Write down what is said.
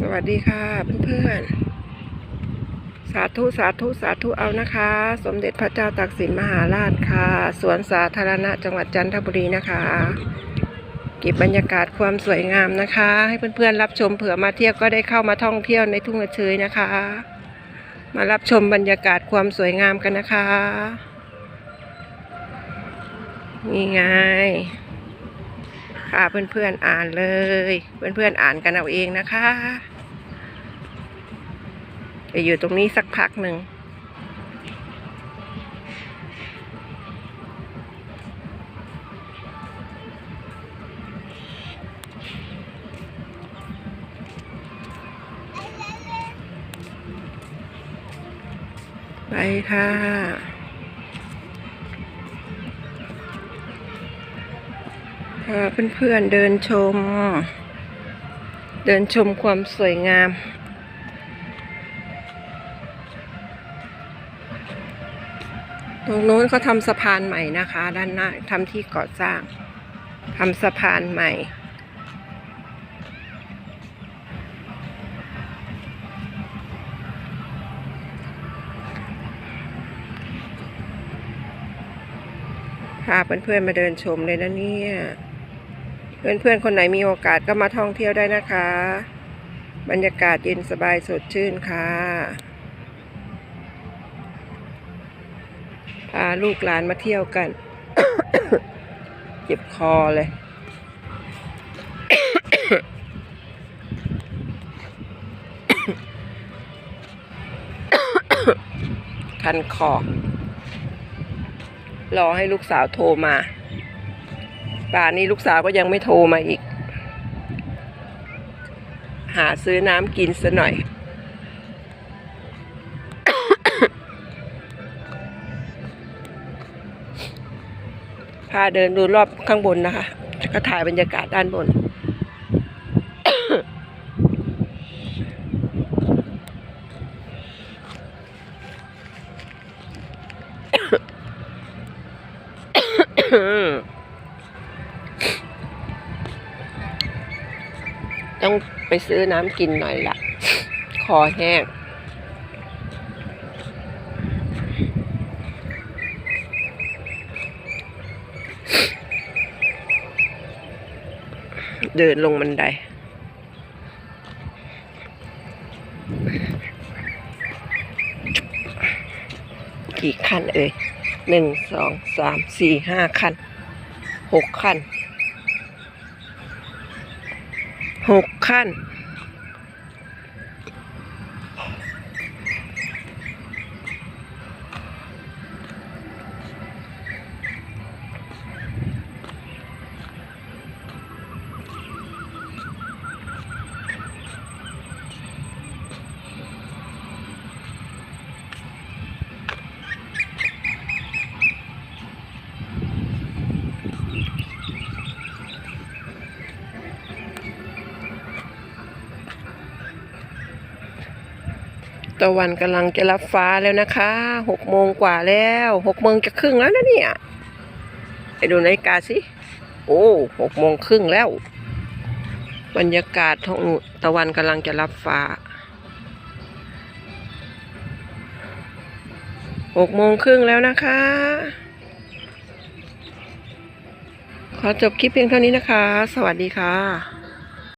สวัสดีค่ะเพื่อนๆ สาธุสาธุสาธุเอานะคะ สมเด็จพระเจ้าตากสินมหาราชค่ะ สวนสาธารณะจังหวัดจันทบุรีนะคะเก็บบรรยากาศความสวยงามนะคะ ให้เพื่อนๆรับชมเผื่อมาเที่ยวก็ได้เข้ามาท่องเที่ยวในทุ่งเชยนะคะ มารับชมบรรยากาศความสวยงามกันนะคะ นี่ไง ค่ะเพื่อนๆอ่านเลย เพื่อนๆอ่านกันเอาเองนะคะจะอยู่ตรงนี้สักพักหนึ่งไปค่ะ พาเพื่อนๆเดินชม เดินชมความสวยงาม ตรงโน้นเขาทำสะพานใหม่นะคะ ด้านหน้าทำที่ก่อสร้างทำสะพานใหม่พาเพื่อนๆมาเดินชมเลยนะเนี่ย เพื่อนๆคนไหนมีโอกาสก็มาท่องเที่ยวได้นะคะ บรรยากาศเย็นสบายสดชื่นค่ะพาลูกหลานมาเที่ยวกัน เจ็บคอเลยคันคอรอให้ลูกสาวโทรมา ป่านนี้ลูกสาวก็ยังไม่โทรมาอีก หาซื้อน้ำกินซะหน่อย พาเดินดูรอบข้างบนนะคะ ก็ถ่ายบรรยากาศด้านบน ต้องไปซื้อน้ำกินหน่อยละคอแห้ง เดินลงบันไดกี่ขั้นเอ่ยหนึ่งสองสามสี่ห้าขั้นหกขั้น หกขั้น ตะวันกำลังจะรับฟ้าแล้วนะคะหกโมงกว่าแล้วหกโมงจะครึ่งแล้วนะเนี่ย ไปดูนาฬิกาสิ โอ้หกโมงครึ่งแล้ว บรรยากาศท้องตะวันกำลังจะรับฟ้าหกโมงครึ่งแล้วนะคะ ขอจบคลิปเพียงเท่านี้นะคะ สวัสดีค่ะ